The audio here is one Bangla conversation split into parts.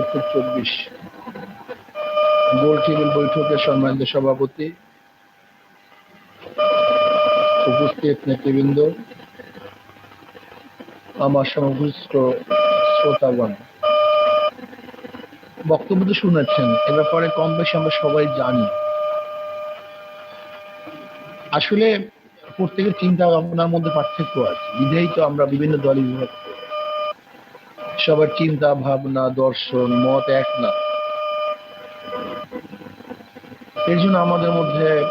উত্তর চব্বিশ। গোল টেবিল বৈঠকের সম্মানিত সভাপতি, উপস্থিত নেতৃবৃন্দ, আমার সমগ্রস্থ শ্রোতাগণ। বক্তব্য তো শুনেছেন, এ ব্যাপারে কম বেশি আমরা সবাই জানি। আসলে প্রত্যেকের চিন্তা ভাবনার মধ্যে পার্থক্য আছে। বিধেই তো আমরা বিভিন্ন দলে বিভক্ত। সবার চিন্তা, ভাবনা, দর্শন, মত এক না। এর জন্য আমাদের মধ্যে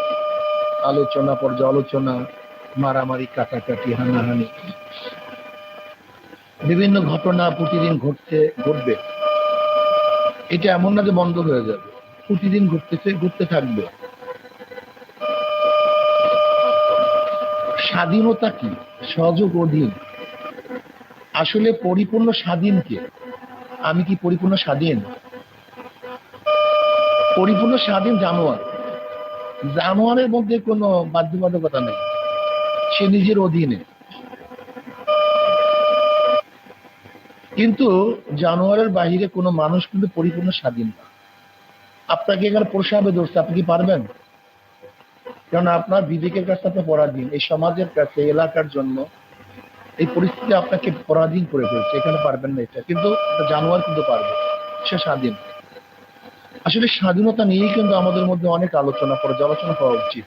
আলোচনা পর্যালোচনা মারামারি, কাটাকাটি, হানাহানি, বিভিন্ন ঘটনা প্রতিদিন ঘটতে, ঘটবে। এটা এমন না যে বন্ধ হয়ে যাবে। প্রতিদিন ঘটতেছে, ঘটতে থাকবে। স্বাধীনতা কি? সহযোগ অধীন। আসলে পরিপূর্ণ স্বাধীন কে? আমি কি পরিপূর্ণ স্বাধীন? পরিপূর্ণ স্বাধীন জানোয়ার। জানোয়ারের মধ্যে কোনো বাধ্যবাধকতা নেই। সে নিজের অধীনে। কিন্তু জানোয়ারের বাহিরে কোনো মানুষ কিন্তু পরিপূর্ণ স্বাধীন না। আপনাকে এখানে প্রসাবে ধরছে, আপনি কি পারবেন? কারণ আপনার বিবেকের কাছে আপনি পরাধীন। এই সমাজের কাছে এলাকার জন্য এই পরিস্থিতি আপনাকে পরাধীন করে ফেলছে, এখানে পারবেন না এটা। কিন্তু জানোয়ার কিন্তু পারবে, সে স্বাধীন। আসলে স্বাধীনতা নিয়েই কিন্তু আমাদের মধ্যে অনেক আলোচনা পর্যালোচনা হওয়া উচিত।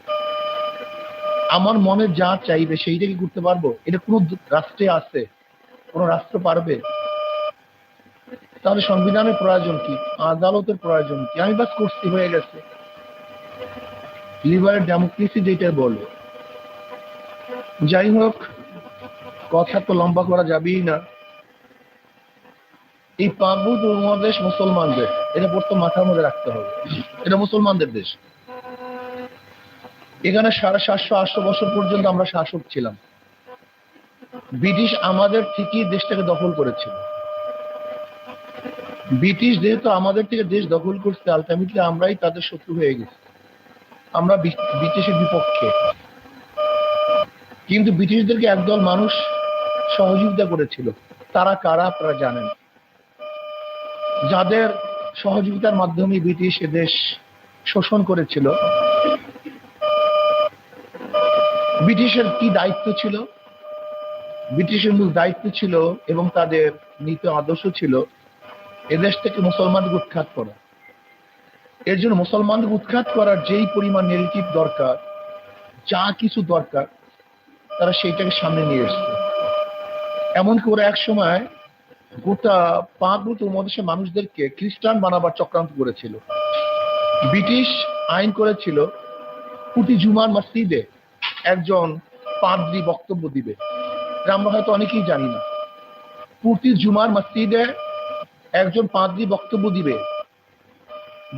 আমার মনে যা চাইবে সেইটা কি করতে পারব? এটা কোনো রাষ্ট্রে আছে, কোন রাষ্ট্র পারবে? তাহলে সংবিধানের প্রয়োজন কি? আদালতের প্রয়োজন কি? আমি বাস করছি, হয়ে গেছে। লিবারেল ডেমোক্রেসি যেটা বলে। যাই হোক কথা তো লম্বা করা যাবেই না। এই পাবুদ উপমহাদেশ মুসলমানদের, এটা প্রথম মাথার মধ্যে রাখতে হবে। এটা মুসলমানদের দেশ। এখানে সাড়ে সাতশো, আটশো বছর পর্যন্ত আমরা শাসক ছিলাম। ব্রিটিশ আমাদের ঠিকই দেশটাকে দখল করেছিল। ব্রিটিশ যেহেতু আমাদের থেকে দেশ দখল করছে আলটিমেটলি আমরাই তাদের শত্রু হয়ে গেছি। আমরা ব্রিটিশের বিপক্ষে। কিন্তু ব্রিটিশদেরকে একদল মানুষ সহযোগিতা করেছিল। তারা কারা আপনারা জানেন। যাদের সহযোগিতার মাধ্যমে ব্রিটিশ দেশ শোষণ করেছিল, ব্রিটিশের কি দায়িত্ব ছিল? ব্রিটিশের মূল দায়িত্ব ছিল এবং তাদের নীতি আদর্শ ছিল এদেশ থেকে মুসলমানদের উৎখাত করা। এর জন্য মুসলমানদের উৎখাত করার যেই পরিমাণ নেগেটিভ দরকার, যা কিছু দরকার, তারা সেইটাকে সামনে নিয়ে এসছে। এমনকি ওরা এক সময় গোটা পাঁচ পাঁচভূত উপমহাদেশের মানুষদেরকে খ্রিস্টান বানাবার চক্রান্ত করেছিল। ব্রিটিশ আইন করেছিল প্রতি জুমার মসজিদে একজন পাদ্রি বক্তব্য দিবে। আমরা হয়তো অনেকেই জানি না। প্রতি জুমার মসজিদে একজন পাদ্রি বক্তব্য দিবে।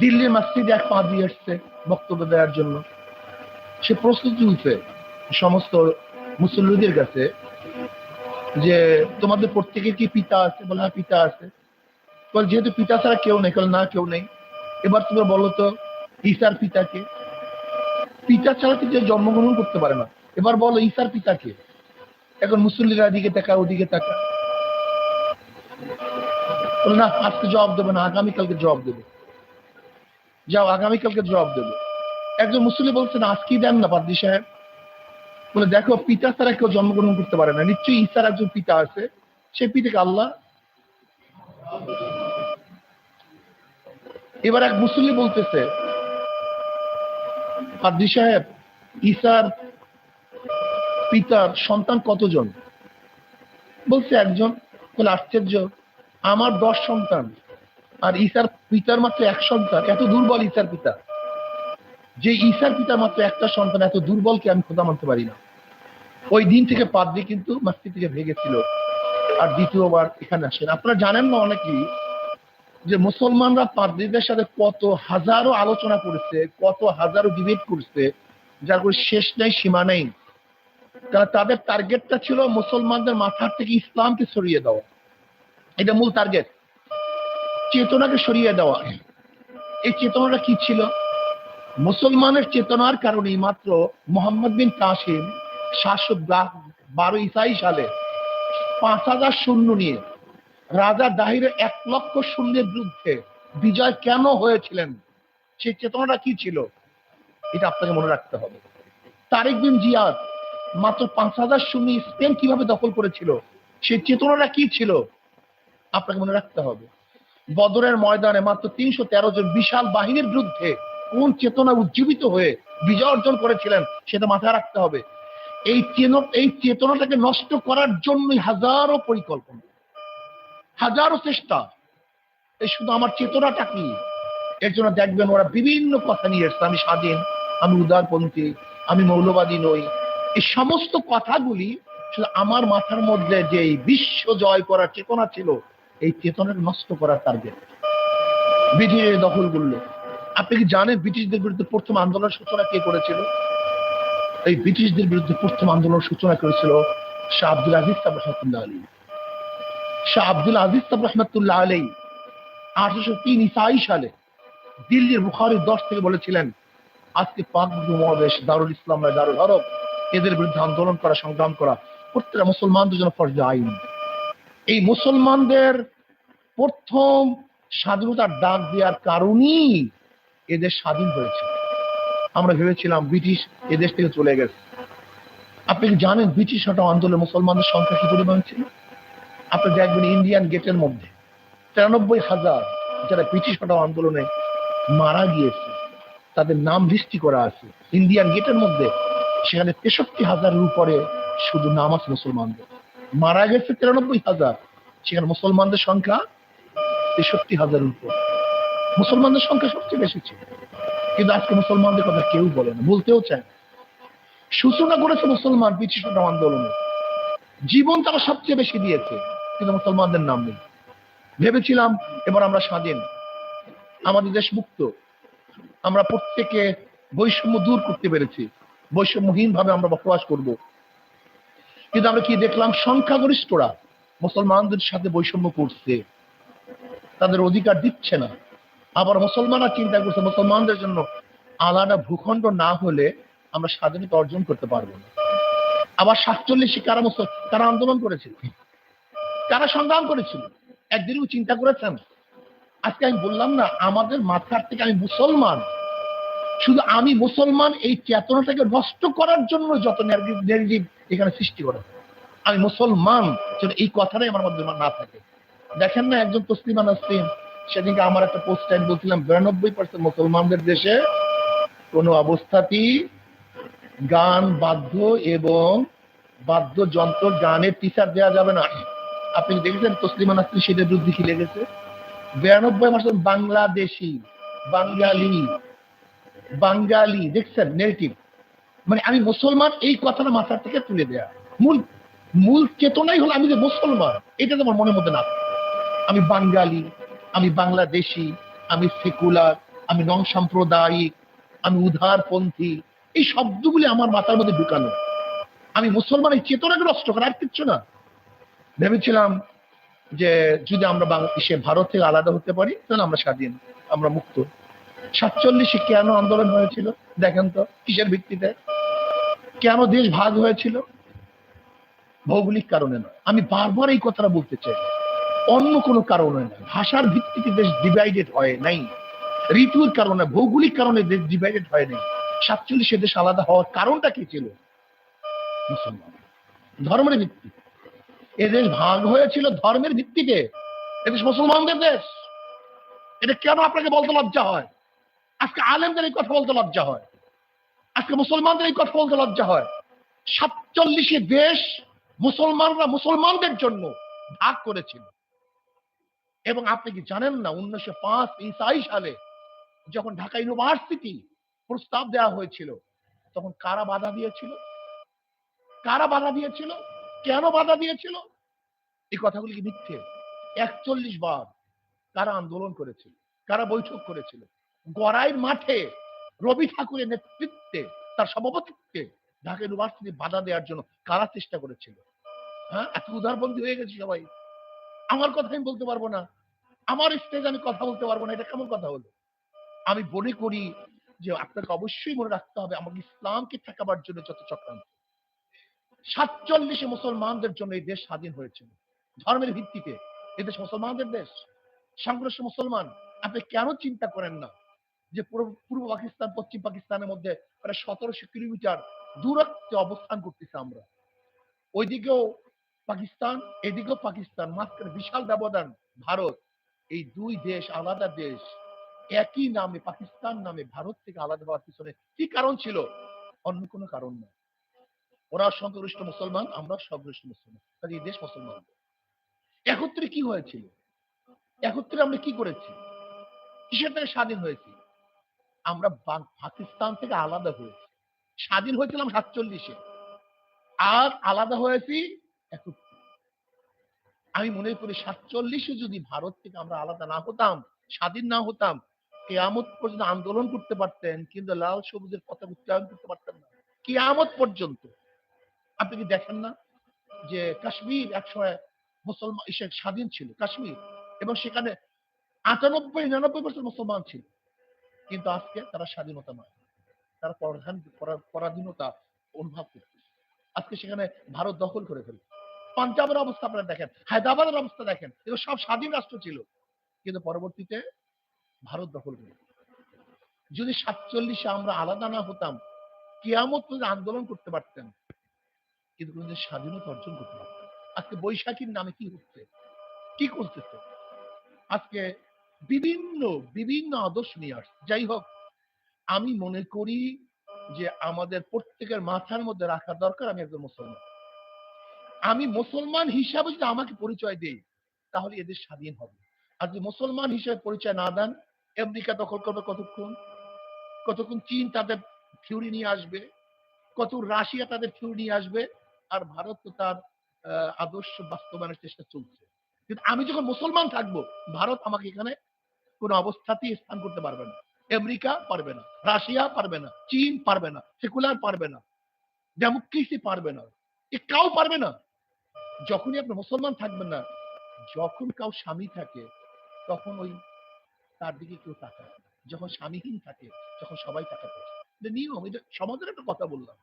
দিল্লির মসজিদে এক পাদ্রি এসছে বক্তব্য দেওয়ার জন্য। সে প্রস্তুতি হয়েছে সমস্ত মুসল্লিদের কাছে। যে তোমাদের প্রত্যেকের কি পিতা আছে বলে হ্যাঁ পিতা আছে। বল, যেহেতু পিতা ছাড়া কেউ নেই না, কেউ নেই। এবার তোমরা বলো তো, ঈশার পিতাকে পিতা ছাড়া তো জন্মগ্রহণ করতে পারে না। এবার বলো, ঈশার পিতাকে এখন মুসল্লিরা এদিকে তাকা ওদিকে তাকা বলে না, আজকে জবাব দেবে না, আগামীকালকে জবাব দেবে। যাও, আগামীকালকে জবাব দেবে। একজন মুসল্লি বলছেন, আজকেই দেন না, পাদ্রি সাহেব। বলে দেখো পিতা ছাড়া কেউ জন্মগ্রহণ করতে পারে না। নিশ্চয়ই ঈশার একজন পিতা আছে। সে পিতাকে আল্লাহ এবার এক মুসল্লি বলতেছে পাদ্রি সাহেব ঈশার পিতার সন্তান কতজন? বলছে একজন। বলে, আশ্চর্য, আমার দশ সন্তান। আর ঈশার পিতার মাত্র এক সন্তান। এত দুর্বল ঈশার পিতা। যে ঈশার পিতা মাত্র একটা সন্তান, এত দুর্বলকে আমি খোদা মানতে পারি না। ওই দিন থেকে পাদ্রি কিন্তু মাস্তি থেকে ভেগেছিল। আর দ্বিতীয়বার এখানে আসেন। আপনারা জানেন না অনেকেই যে মুসলমানরা পাদ্রীদের সাথে কত হাজারো আলোচনা করেছে, কত হাজারো ডিবেট করছে, যার কোনো শেষ নেই, সীমা নেই। কারণ তাদের টার্গেটটা ছিল মুসলমানদের মাথার থেকে ইসলামকে সরিয়ে দেওয়া। এটা মূল টার্গেট চেতনাকে সরিয়ে দেওয়া। এই চেতনাটা কি ছিল? মুসলমানের চেতনার কারণেই মাত্র মোহাম্মদ বিন কাসিম সাতশো বারো ইসাই সালে পাঁচ হাজার সৈন্য নিয়ে রাজা দাহিরের এক লক্ষ শূন্যের বিরুদ্ধে বিজয় কেন হয়েছিলেন? সেই চেতনাটা কি ছিল? এটা আপনাকে মনে রাখতে হবে। তারেক বিন জিয়াদ মাত্র পাঁচ হাজার শূন্য স্পেন কীভাবে দখল করেছিল? সেই চেতনাটা কি ছিল? আপনাকে মনে রাখতে হবে। বদরের ময়দানে মাত্র তিনশো তেরো জন বিশাল বাহিনীর বিরুদ্ধে কোন চেতনা উজ্জীবিত হয়ে বিজয় অর্জন করেছিলেন, সেটা মাথায় রাখতে হবে। এই চেন- এই চেতনাটাকে নষ্ট করার জন্যই হাজারো পরিকল্পনা, হাজারো চেষ্টা। এই শুধু আমার চেতনাটা কি? এর জন্য দেখবেন ওরা বিভিন্ন কথা নিয়ে এসছে, আমি স্বাধীন, আমি উদারপন্থী, আমি মৌলবাদী নই। এই সমস্ত কথাগুলি শুধু আমার মাথার মধ্যে যে বিশ্ব জয় করার চেতনা ছিল, এই চেতনাকে নষ্ট করার টার্গেট ব্রিটিশের দখল করল। আপনি কি জানেন ব্রিটিশদের বিরুদ্ধে প্রথম আন্দোলন সূচনা কে করেছিল? এই ব্রিটিশদের বিরুদ্ধে প্রথম আন্দোলনের সূচনা করেছিল শাহ আব্দুল আজিজ সাহেব রহমতুল্লাহ আলী শাহ আব্দুল আজিজ সাহেব রহমতুল্লাহ আলী আঠারোশো তিন ইসাই সালে দিল্লির বুখারির দশ থেকে বলেছিলেন, আজকে পাক মহাদেশ দারুল ইসলাম দারুল হরব এদের বিরুদ্ধে আন্দোলন করা, সংগ্রাম করা, প্রত্যেকটা মুসলমানদের জন্য ফরজ আইন। এই মুসলমানদের প্রথম স্বাধীনতার ডাক দেওয়ার কারণেই এদের স্বাধীন হয়েছে। আমরা ভেবেছিলাম ব্রিটিশ এদেশ থেকে চলে গেছে। আপনি কি জানেন ব্রিটিশ হটাও আন্দোলনে মুসলমানদের সংখ্যা কি পরিমাণ ছিল? আপনি দেখবেন ইন্ডিয়ান গেটের মধ্যে তিরানব্বই হাজার যারা ব্রিটিশ হটাও আন্দোলনে মারা গিয়েছে, তাদের নাম লিস্টি করা আছে। ইন্ডিয়ান গেটের মধ্যে সেখানে তেষট্টি হাজারের উপরে শুধু নাম আছে মুসলমানদের। মারা গেছে তিরানব্বই হাজার, সেখানে মুসলমানদের সংখ্যা তেষট্টি হাজারের উপর। মুসলমানদের সংখ্যা সবচেয়ে বেশি ছিল। কিন্তু আজকে মুসলমানদের কথা কেউ বলে না, বলতেও চায় না। সূচনা করেছে মুসলমান ব্রিটিশ আন্দোলনে। জীবন তারা সবচেয়ে বেশি দিয়েছে, কিন্তু মুসলমানদের নাম নেই। ভেবেছিলাম এবার আমরা স্বাধীন। আমাদের দেশ মুক্ত। আমরা প্রত্যেকে বৈষম্য দূর করতে পেরেছি। বৈষম্যহীন ভাবে আমরা বসবাস করব। কিন্তু আমরা কি দেখলাম? সংখ্যাগরিষ্ঠরা মুসলমানদের সাথে বৈষম্য করছে। তাদের অধিকার দিচ্ছে না। আবার মুসলমানরা চিন্তা করছে, মুসলমানদের জন্য আলাদা ভূখণ্ড না হলে আমরা স্বাধীনতা অর্জন করতে পারব না। আবার সাতচল্লিশে কারা মুসল কারা আন্দোলন করেছিল? কারা সংগ্রাম করেছিল? একদিনও চিন্তা করেছেন? আজকে আমি বললাম না, আমাদের মাথার থেকে আমি মুসলমান। শুধু আমি মুসলমান, এই চেতনাটাকে নষ্ট করার জন্য যত নেগেটিভ এখানে সৃষ্টি করে। আমি মুসলমান এই কথাটাই আমার মধ্যে না থাকে। দেখেন না একজন তসলিমা নাসরিন সেদিনকে আমার একটা পোস্ট আমি বলছিলাম, বিরানব্বই পার্সেন্ট মুসলমানদের দেশে কোনো অবস্থাতেই গান, বাদ্য এবং বাদ্যযন্ত্র, গানের টিচার দেওয়া যাবে না। আপনি দেখেছেন তসলিমা নাসরিন সেটার বিরুদ্ধে কি লেগেছে? বিরানব্বই পার্সেন্ট বাংলাদেশি, বাঙালি বাঙালি, দেখছেন নেগেটিভ মানে আমি মুসলমান, এই কথাটা মাথার থেকে তুলে দেয়া। মূল মূল চেতনাই হলো আমি যে মুসলমান, এটা তো আমার মনের মধ্যে না। আমি বাঙালি আমি বাংলাদেশি, আমি সেকুলার, আমি নং সাম্প্রদায়িক আমি উদারপন্থী, এই শব্দগুলি আমার মাথার মধ্যে ঢুকানো আমি মুসলমানের চেতনাকে নষ্ট করা আর কিচ্ছু না। ভেবেছিলাম যে যদি আমরা বাংলাদেশে ভারত থেকে আলাদা হতে পারি, তাহলে আমরা স্বাধীন, আমরা মুক্ত। সাতচল্লিশে কেন আন্দোলন হয়েছিল? দেখেন তো, কিসের ভিত্তিতে? কেন দেশ ভাগ হয়েছিল? ভৌগোলিক কারণে নয়। আমি বারবার এই কথাটা বলতে চাই। অন্য কোনো কারণে ভাষার ভিত্তিতে দেশ ডিভাইডেড হয় নাই। ঋতুর কারণে, ভৌগোলিক কারণে দেশ ডিভাইডেড হয় নাই। সাতচল্লিশে দেশ আলাদা হওয়ার কারণটা কি ছিল? মুসলমান। ধর্মের ভিত্তি। এদেশ ভাগ হয়েছিল ধর্মের ভিত্তিতে। এদেশ মুসলমানদের দেশ। এটা কেন আপনাকে বলতে লজ্জা হয়? আজকে আলেমদের এই কথা বলতে লজ্জা হয়। আজকে মুসলমানদের এই কথা বলতে লজ্জা হয়। সাতচল্লিশে দেশ মুসলমানরা মুসলমানদের জন্য ভাগ করেছিল। এবং আপনি কি জানেন না, উনিশশো পাঁচ ইসাই সালে যখন ঢাকা ইউনিভার্সিটি প্রস্তাব দেওয়া হয়েছিল, তখন কারা বাধা দিয়েছিল? কারা বাধা দিয়েছিল? কেন বাধা দিয়েছিল? এই কথাগুলি কি মিথ্যে? একচল্লিশ বার কারা আন্দোলন করেছিল? কারা বৈঠক করেছিল? গড়াইয়ের মাঠে রবি ঠাকুরের নেতৃত্বে, তার সভাপতিত্বে ঢাকা ইউনিভার্সিটি বাধা দেওয়ার জন্য কারা চেষ্টা করেছিল? হ্যাঁ এত উদারবন্দী হয়ে গেছে সবাই। আমার কথা আমি বলতে পারব না। আমার স্টেজ আমি কথা বলতে পারব না, এটা কেমন কথা হলো? আমি মনে করি যে আপনাকে অবশ্যই মনে রাখতে হবে, আমাকে ইসলামকে ঠেকাবার জন্য যত চক্রান্ত। সাতচল্লিশে মুসলমানদের জন্য এই দেশ স্বাধীন হয়েছিল ধর্মের ভিত্তিতে এদেশ মুসলমানদের দেশ। সংঘর্ষ মুসলমান। আপনি কেন চিন্তা করেন না যে পূর্ব পাকিস্তান, পশ্চিম পাকিস্তানের মধ্যে প্রায় সতেরোশো কিলোমিটার দূরত্বে অবস্থান করতেছে আমরা। ওইদিকেও পাকিস্তান, এদিকেও পাকিস্তান, মাঝখানে বিশাল ব্যবধান ভারত। এই দুই দেশ আলাদা দেশ, একই নামে, পাকিস্তান নামে, ভারত থেকে আলাদা হওয়ার পিছনে কি কারণ ছিল? অন্য কোনো কারণ না ওরা সংখ্যাগরিষ্ঠ মুসলমান, আমরা সংখ্যাগরিষ্ঠ মুসলমান। কাজে দেশ মুসলমান। একত্রে কি হয়েছিল? একত্রে আমরা কি করেছি? কিসের থেকে স্বাধীন হয়েছি? আমরা পাকিস্তান থেকে আলাদা হয়েছি। স্বাধীন হয়েছিলাম সাতচল্লিশে। আর আলাদা হয়েছি একত্রে। আমি মনে করি সাতচল্লিশে যদি ভারত থেকে আমরা আলাদা না হতাম, স্বাধীন না হতাম, কেয়ামত পর্যন্ত আন্দোলন করতে পারতেন, কিন্তু লাল সবুজের পতাকা উচ্চারণ করতে পারতেন না। কেয়ামত পর্যন্ত। আপনি কি দেখেন না যে কাশ্মীর একসময় মুসলমান ইসে স্বাধীন ছিল, কাশ্মীর। এবং সেখানে আটানব্বই, নিরানব্বই বছর মুসলমান ছিল। কিন্তু আজকে তারা স্বাধীনতা নয় তারা পরাধীনতা অনুভব করছে আজকে সেখানে ভারত দখল করে ফেলছে পাঞ্জাবের অবস্থা আপনারা দেখেন, হায়দ্রাবাদের অবস্থা দেখেন, এগুলো সব স্বাধীন রাষ্ট্র ছিল। কিন্তু পরবর্তীতে ভারত দখল করে যদি সাতচল্লিশে আমরা আলাদা না হতাম, কেয়ামত আন্দোলন করতে পারতেন, কিন্তু কোনোদিন স্বাধীনতা অর্জন করতে পারতেন আজকে বৈশাখীর নামে কি হচ্ছে? কি করতেছে? আজকে বিভিন্ন বিভিন্ন আদর্শ নিয়ে আসছে। যাই হোক, আমি মনে করি যে আমাদের প্রত্যেকের মাথার মধ্যে রাখা দরকার আমি একজন মুসলমান। আমি মুসলমান হিসাবে যদি আমাকে পরিচয় দেই, তাহলে এদের স্বাধীন হবে। আর যদি মুসলমান হিসেবে পরিচয় না দেন, আমেরিকা দখল করবে কতক্ষণ? কতক্ষণ চীন তাদের থিওরি নিয়ে আসবে? কত রাশিয়া তাদের থিওরি নিয়ে আসবে? আর ভারত তো তার আদর্শ বাস্তবায়নের চেষ্টা চলছে। কিন্তু আমি যখন মুসলমান থাকব, ভারত আমাকে এখানে কোনো অবস্থাতেই স্থান করতে পারবে না। আমেরিকা পারবে না, রাশিয়া পারবে না, চীন পারবে না, সেকুলার পারবে না, ডেমোক্রেসি পারবে না, এ কাউ পারবে না। যখনই আপনি মুসলমান থাকবেন না, যখন কাউ স্বামী থাকে, তখন ওই তার দিকে কেউ তাকায় যখন স্বামীহীন থাকে, তখন সবাই তাকাতে এটা নিয়ম, এটা সমাজের একটা কথা বললাম।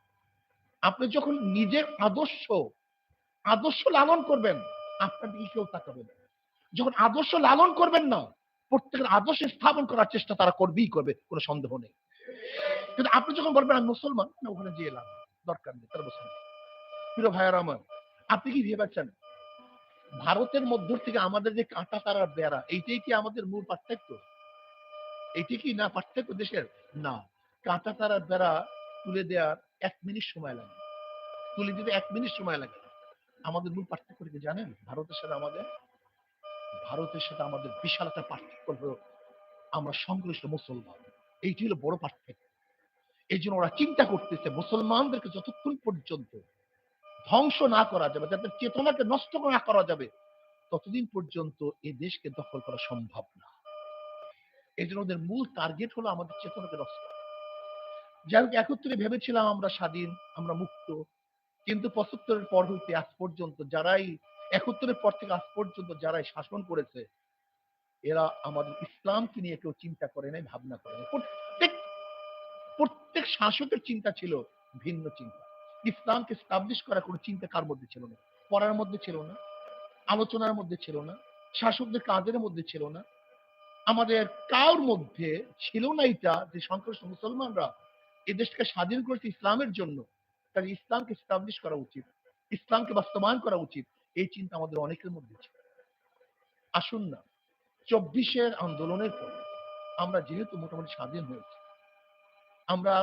আপনি যখন নিজের আদর্শ আদর্শ লালন করবেন, আপনার দিকে কেউ তাকাবে না। যখন আদর্শ লালন করবেন না, প্রত্যেকের আদর্শ স্থাপন করার চেষ্টা তারা করবেই করবে, কোনো সন্দেহ নেই। কিন্তু আপনি যখন বলবেন, আমি মুসলমান, না, ওখানে যেয়ে এলাম, দরকার নেই, তারা মুসলমান প্রিয় ভাইয়ার আমার আপনি কি ভেবেছেন ভারতের মধ্য থেকে আমাদের যে কাঁটা তারার বেড়া, এইটাই কি আমাদের মূল পার্থক্য? এইটি কি না পার্থক্য দেশের? না। কাঁটা তারার বেড়া তুলে দেওয়ার এক মিনিট সময় লাগে। তুলে দিতে এক মিনিট সময় লাগে। আমাদের মূল পার্থক্য কি জানেন? ভারতের সাথে আমাদের, ভারতের সাথে আমাদের বিশাল একটা পার্থক্য হলো আমরা সংশ্লিষ্ট মুসলমান। এইটি হলো বড় পার্থক্য। এই জন্য ওরা চিন্তা করতেছে মুসলমানদেরকে যতক্ষণ পর্যন্ত ধ্বংস না করা যাবে যাদের চেতনাকে নষ্ট না করা যাবে, ততদিন পর্যন্ত এই দেশকে দখল করা সম্ভব না। এই জন্য ওদের মূল টার্গেট হলো আমাদের চেতনাকে নষ্ট করা। যাই হোক, একত্রে ভেবেছিলাম আমরা স্বাধীন, আমরা মুক্ত, কিন্তু পঁচাত্তরের পর হইতে আজ পর্যন্ত যারাই একত্তরের পর থেকে আজ পর্যন্ত যারাই শাসন করেছে, এরা আমাদের ইসলামকে নিয়ে কেউ চিন্তা করে নাই, ভাবনা করে নাই। প্রত্যেক প্রত্যেক শাসকের চিন্তা ছিল ভিন্ন চিন্তা। ইসলামকে স্টাবলিশ করার কোনো চিন্তা কার মধ্যে ছিল না? পড়ার মধ্যে ছিল না, আলোচনার মধ্যে ছিল না, শাসকদের কাজের মধ্যে ছিল না। আমাদের কার মধ্যে ছিল না এটা যে সংখ্যালঘু মুসলমানরা এই দেশকে স্বাধীন করেছে ইসলামের জন্য? তাহলে ইসলামকে স্টাবলিশ করা উচিত, ইসলামকে বাস্তবায়ন করা উচিত, এই চিন্তা আমাদের অনেকের মধ্যে ছিল। আসুন না, চব্বিশের আন্দোলনের পর আমরা যেহেতু মোটামুটি স্বাধীন হয়েছি, আমরা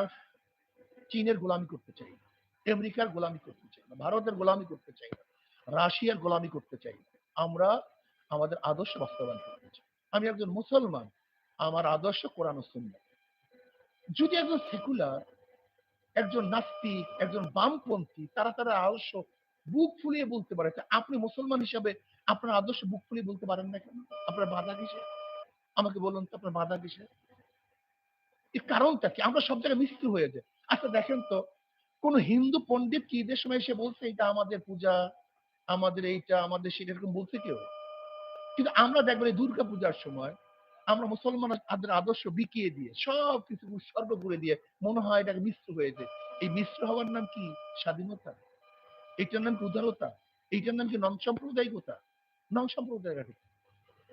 চীনের গোলামি করতে চাই না। আমেরিকার গোলামি করতে চাই না, ভারতের গোলামি করতে চাই না, রাশিয়ার গোলামি করতে চাই না। আমরা আমাদের আদর্শ বাস্তবায়ন করতে চাই। আমি একজন মুসলমান, আমার আদর্শ কোরআন ও যদি একজন সেকুলার, একজন নাস্তিক, একজন বামপন্থী, তারা তারা আদর্শ বুক ফুলিয়ে বলতে পারে আপনি মুসলমান হিসাবে আপনার আদর্শ বুক ফুলিয়ে বলতে পারেন না কেন? আপনার বাধা কিসে আমাকে বলুন তো আপনার বাধা কিসে এর কারণটা কি? আমরা সব জায়গায় মিশ্র হয়ে যায় আচ্ছা দেখেন তো কোন হিন্দু পণ্ডিত কি ঈদের সময় এসে বলছে, এটা আমাদের পূজা, আমাদের এইটা, আমাদের সেটা, এরকম বলছে কেউ? কিন্তু আমরা দেখবেন এই দুর্গা পূজার সময় আমরা মুসলমান তাদের আদর্শ বিকিয়ে দিয়ে সব কিছু উৎসর্গ করে দিয়ে মনে হয় এটাকে মিশ্র হয়েছে। এই মিশ্র হওয়ার নাম কি? স্বাধীনতা। এটার নাম কি উদারতা? এইটার নাম কি নন সাম্প্রদায়িকতা? নন সম্প্রদায়ের ঠিক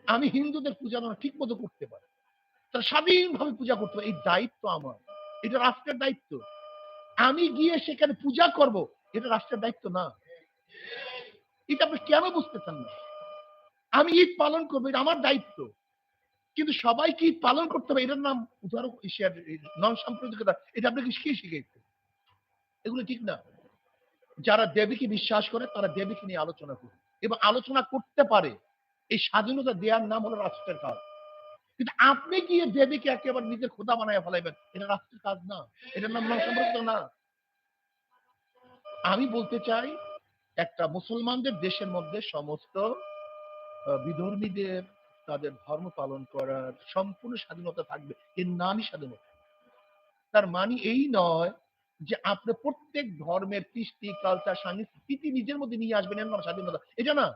আমি হিন্দুদের পূজা ঠিক মতো করতে পারি। তারা স্বাধীনভাবে পূজা করতে পারে। এই দায়িত্ব আমার। এটা রাষ্ট্রের দায়িত্ব। আমি গিয়ে সেখানে পূজা করব, এটা রাষ্ট্রের দায়িত্ব না। এটা আপনি কেন বুঝতেছেন না? আমি ঈদ পালন করব, এটা আমার দায়িত্ব। কিন্তু সবাইকে ঈদ পালন করতে হবে, এটার নাম উদাহরণ নন সাম্প্রদায়িকতা এটা আপনাকে কে শিখেছে এগুলো ঠিক না। যারা দেবীকে বিশ্বাস করে, তারা দেবীকে নিয়ে আলোচনা করে এবং আলোচনা করতে পারে। এই স্বাধীনতা দেওয়ার নাম হলো রাষ্ট্রের কাজ। কিন্তু আপনি গিয়ে দেবীকে একেবারে নিজের খোদা বানায় ফেলাইবেন, এটা রাষ্ট্রের কাজ না, এটার নাম নন সাম্প্রদায়িকতা না। আমি বলতে চাই, একটা মুসলমানদের দেশের মধ্যে সমস্ত বিধর্মীদের তাদের ধর্ম পালন করার সম্পূর্ণ স্বাধীনতা থাকবে এর নামই স্বাধীনতা। তার মানে এই নয় যে আপনি প্রত্যেক ধর্মের কৃষ্টি কালচার সংস্কৃতি নিজের মধ্যে নিয়ে আসবেন, এর নাম স্বাধীনতা। এটা না,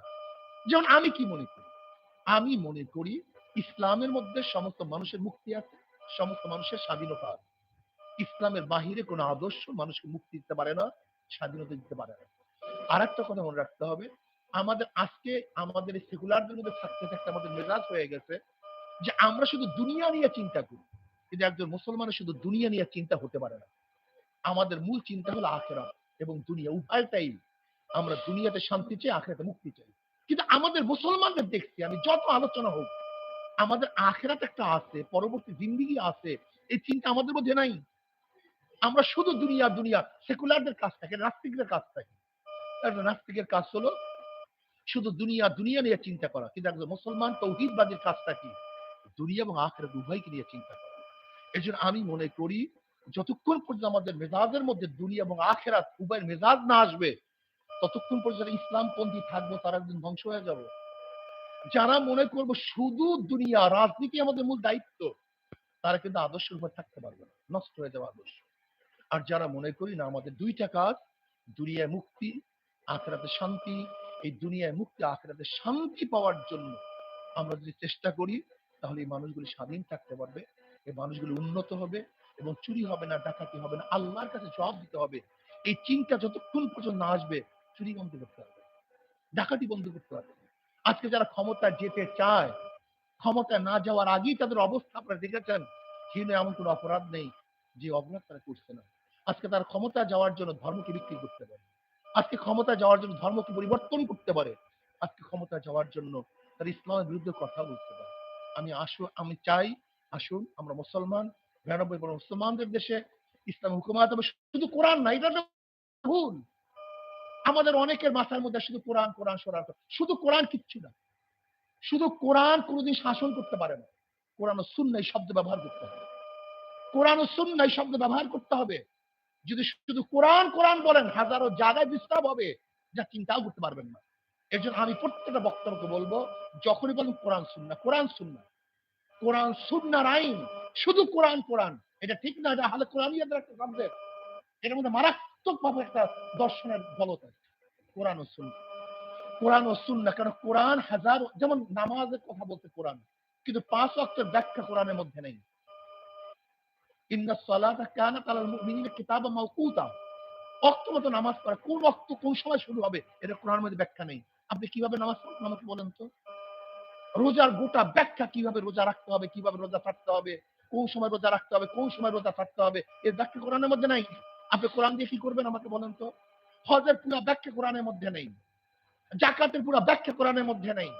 যেমন আমি কি মনে করি? আমি মনে করি ইসলামের মধ্যে সমস্ত মানুষের মুক্তি আছে, সমস্ত মানুষের স্বাধীনতা আছে। ইসলামের বাহিরে কোনো আদর্শ মানুষকে মুক্তি দিতে পারে না, স্বাধীনতা দিতে পারে না। আর একটা কথা মনে রাখতে হবে, আমাদের আজকে আমাদের সেকুলার দুনিয়াতে থাকতে থাকতে আমাদের মেজাজ হয়ে গেছে যে আমরা শুধু দুনিয়া নিয়ে চিন্তা করি। কিন্তু একজন মুসলমানের শুধু দুনিয়া নিয়ে চিন্তা হতে পারে না। আমাদের মূল চিন্তা হলো আখেরা এবং দুনিয়া উভয়টাই। আমরা দুনিয়াতে শান্তি চাই, আখেরাতে মুক্তি চাই। কিন্তু আমাদের মুসলমানদের দেখছি, আমি যত আলোচনা হোক আমাদের আখেরাত একটা আছে, পরবর্তী জিন্দিগি আছে, এই চিন্তা আমাদের মধ্যে নাই। আমরা শুধু দুনিয়া দুনিয়া, সেকুলারদের কাজ থাকে, নাস্তিকদের কাজ থাকে। নাস্তিকের কাজ হলো শুধু দুনিয়া দুনিয়া নিয়ে চিন্তা করা। কিন্তু একজন মুসলমান তৌহিদবাদীর কাজটা কি? দুনিয়া এবং আখেরাত উভয়কে নিয়ে চিন্তা করা। এই আমি মনে করি, যতক্ষণ পর্যন্ত আমাদের মেজাজের মধ্যে দুনিয়া এবং আখেরাত উভয়ের মেজাজ না আসবে, ততক্ষণ পর্যন্ত ইসলামপন্থী থাকব, তারা একদিন ধ্বংস হয়ে যাবে। যারা মনে করব শুধু দুনিয়া, রাজনীতি আমাদের মূল দায়িত্ব, তারা কিন্তু আদর্শের উপর থাকতে পারবে না, নষ্ট হয়ে যাবে আদর্শ। আর যারা মনে করি না, আমাদের দুইটা কাজ, দুনিয়ায় মুক্তি, আখেরাতে শান্তি, এই দুনিয়ায় মুক্তি, আখেরাতে শান্তি পাওয়ার জন্য আমরা যদি চেষ্টা করি, তাহলে এই মানুষগুলি স্বাধীন থাকতে পারবে, এই মানুষগুলি উন্নত হবে এবং চুরি হবে না, ডাকাতি হবে না, আল্লাহর কাছে জবাব দিতে হবে। এই চিন্তা যতক্ষণ পর্যন্ত না আসবে, চুরি বন্ধ করতে হবে, ডাকাতি বন্ধ করতে হবে। আজকে যারা ক্ষমতা যেতে চায়, ক্ষমতা না যাওয়ার আগেই তাদের অবস্থা আপনারা দেখেছেন। চীনে এমন কোনো অপরাধ নেই যে অপরাধ তারা করছে না। আজকে তার ক্ষমতা যাওয়ার জন্য ধর্মকে বিক্রি করতে পারে। আজকে ক্ষমতা যাওয়ার জন্য ধর্মকে পরিবর্তন করতে পারে। আজকে ক্ষমতা যাওয়ার জন্য তার ইসলামের বিরুদ্ধে কথা বলতে পারে। আমি আসু, আমি চাই, আসুন, আমরা মুসলমান, বিরানব্বই মুসলমানদের দেশে ইসলাম হুকুমাত শুধু কোরআন না, এটা ভুল। আমাদের অনেকের মাথার মধ্যে শুধু কোরআন কোরআন সরান শুধু কোরআন কিচ্ছু না। শুধু কোরআন কোনোদিন শাসন করতে পারে না। কোরআন ও সুন্নাই শব্দ ব্যবহার করতে হবে। কোরআন ও সুন্নাই শব্দ ব্যবহার করতে হবে। যদি শুধু কোরআন কোরআন বলেন, হাজারো জায়গায় ডিস্টার্ব হবে, যা চিন্তাও করতে পারবেন না। এর জন্য আমি প্রত্যেকটা বক্তব্যকে বলব, যখনই বলেন কোরআন সুন্না কোরআন সুন্না কোরআন সুন্নার আইন, শুধু কোরআন কোরআন। এটা ঠিক না এটা হালে সাবজেক্ট এটার মধ্যে মারাত্মক ভাবে একটা দর্শনের বলত কোরআন ও কোরআন ও সুন্না কারণ কোরআন হাজার, যেমন নামাজের কথা বলতে কোরআন, কিন্তু পাঁচ অক্ষর ব্যাখ্যা কোরআনের মধ্যে নেই। নামাজ কোন অক্ত কোন সময় শুরু হবে, এটা কোরআনের মধ্যে ব্যাখ্যা নেই। আপনি কীভাবে নামাজ পড়বেন আমাকে বলেন তো? রোজার গোটা ব্যাখ্যা কীভাবে রোজা রাখতে হবে, কীভাবে রোজা থাকতে হবে, কোন সময় রোজা রাখতে হবে, কোন সময় রোজা থাকতে হবে, এর ব্যাখ্যা কোরআনের মধ্যে নাই। আপনি কোরআন দিয়ে কি করবেন আমাকে বলেন তো? হজের পুরো ব্যাখ্যা কোরআনের মধ্যে নেই। জাকাতের পুরো ব্যাখ্যা কোরআনের মধ্যে নেই।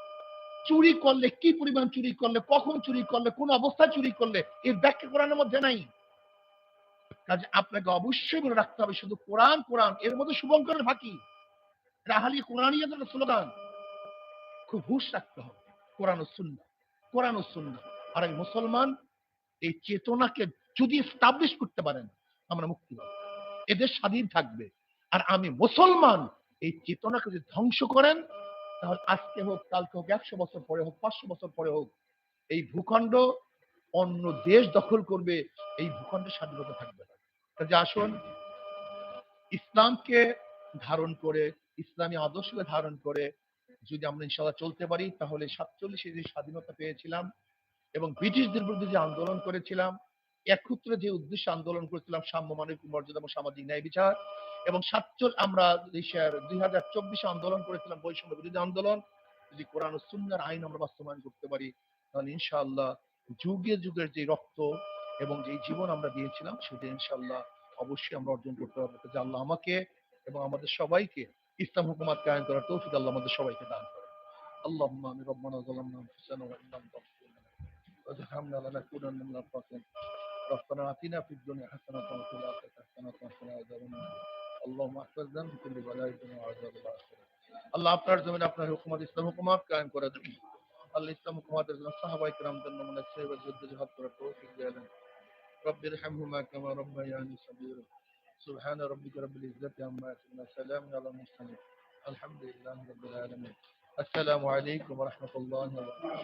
চুরি করলে কি পরিমাণ চুরি করলে, কখন চুরি করলে, কোন অবস্থায় চুরি করলে, এর ব্যাখ্যা কোরআনের মধ্যে নাই। কাজে আপনাকে অবশ্যই মনে রাখতে হবে, শুধু কোরআন কোরআন, এর মধ্যে শুভঙ্করের ফাঁকি। রাহালি কোরআনই একটা স্লোগান। খুব হুশ রাখতে হবে, কোরআন ও সুন্না কোরআন ও সুন্না আর মুসলমান এই চেতনাকে যদি স্টাবলিশ করতে পারেন, আমরা মুক্তি পাবো। এদের স্বাধীন থাকবে। আর আমি মুসলমান, এই চেতনাকে যদি ধ্বংস করেন, তাহলে আজকে হোক, কালকে হোক, একশো বছর পরে হোক, পাঁচশো বছর পরে হোক, এই ভূখণ্ড অন্য দেশ দখল করবে, এই ভূখণ্ডের স্বাধীনতা থাকবে না। কাজে আসুন, ইসলামকে ধারণ করে, ইসলামী আদর্শকে ধারণ করে, যদি আমরা ইনশাল্লাহ চলতে পারি, তাহলে সাতচল্লিশে যে স্বাধীনতা পেয়েছিলাম এবং ব্রিটিশদের বিরুদ্ধে যে আন্দোলন করেছিলাম একত্রে যে উদ্দেশ্যে আন্দোলন করেছিলাম, সাম্য মানবিক মর্যাদা এবং সামাজিক ন্যায় বিচার এবং সাতচল আমরা দুই হাজার চব্বিশে আন্দোলন করেছিলাম, বৈষম্য বিরোধী আন্দোলন। যদি কোরআন সুন্দর আইন আমরা বাস্তবায়ন করতে পারি, তাহলে ইনশাআল্লাহ যুগে যুগের যে রক্ত এবং যে জীবন আমরা দিয়েছিলাম, সেটি ইনশাআল্লাহ অবশ্যই আমরা অর্জন করতে পারব। যে আল্লাহ আমাকে এবং আমাদের সবাইকে ইসলাম হুকুমাত কায়েম করার তৌফিক আল্লাহ আমাদের সবাইকে দান করে আল্লাহ আমি রব্বানা জালামনা হুসাইন ওয়া ইন্নাম তাফসিনা ওয়া জাহামনা লানা কুনান মিনাল ফাসিন ربنا اعطنا في الدنيا حسنة وفي الآخرة حسنة وقنا عذاب النار اللهم احفظنا من كل بلاء الدنيا وعذاب الآخرة. আল্লাহ আপনার জমিনে আপনার হুকুমত ইসলাম হুকুমত কায়েম করে দেন আল্লাহ ইসলাম হুকুমতের জন্য সাহাবাই کرامদের নমুনা সেবা যুদ্ধ জিহাদ করার তৌফিক দিয়ে দেন رب ارحمهما كما ربياني صغيرا. سبحان ربك رب العزة عما يصفون. سلام على المرسلين. الحمد لله رب العالمين. السلام عليكم ورحمة الله وبركاته.